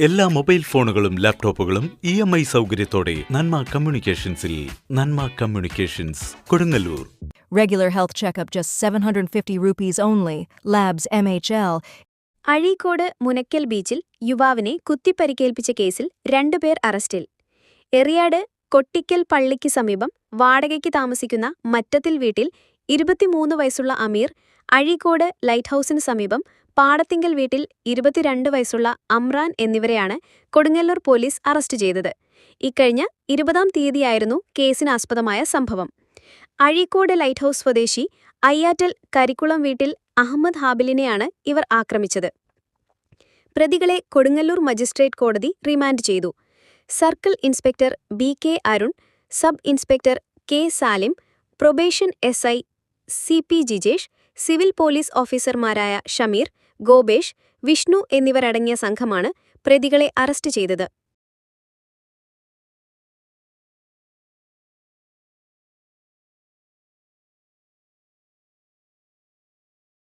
എല്ലാ മൊബൈൽ ഫോണുകളും ലാപ്ടോപ്പുകളും ഇ എം ഐ സൗകര്യത്തോടെ Nanma കമ്മ്യൂണിക്കേഷൻസിൽ Nanma communications Kodungallur Regular health checkup just 750 rupees only. Labs MHL. Azhikode Munakkal ബീച്ചിൽ യുവാവിനെ കുത്തിപ്പരിക്കേൽപ്പിച്ച കേസിൽ രണ്ടുപേർ അറസ്റ്റിൽ എറിയാട് കൊട്ടിക്കൽ പള്ളിക്ക് സമീപം വാടകയ്ക്ക് താമസിക്കുന്ന മറ്റത്തിൽ വീട്ടിൽ ഇരുപത്തിമൂന്ന് വയസ്സുള്ള അമീർ അഴീക്കോട് ലൈറ്റ് ഹൌസിന് സമീപം പാടത്തിങ്കൽ വീട്ടിൽ ഇരുപത്തിരണ്ട് വയസ്സുള്ള അമ്രാൻ എന്നിവരെയാണ് കൊടുങ്ങല്ലൂർ പോലീസ് അറസ്റ്റ് ചെയ്തത്. ഇക്കഴിഞ്ഞ ഇരുപതാം തീയതിയായിരുന്നു കേസിനാസ്പദമായ സംഭവം. അഴീക്കോട് ലൈറ്റ് ഹൌസ് സ്വദേശി അയ്യാറ്റൽ കരിക്കുളം വീട്ടിൽ അഹമ്മദ് ഹാബിലിനെയാണ് ഇവർ ആക്രമിച്ചത്. പ്രതികളെ കൊടുങ്ങല്ലൂർ മജിസ്ട്രേറ്റ് കോടതി റിമാൻഡ് ചെയ്തു. Circle inspector B K Arun sub inspector K Salim probation S I C P Jijesh civil police ഓഫീസർമാരായ ഷമീർ ഗോപേഷ് വിഷ്ണു എന്നിവരടങ്ങിയ സംഘമാണ് പ്രതികളെ അറസ്റ്റ് ചെയ്തത്.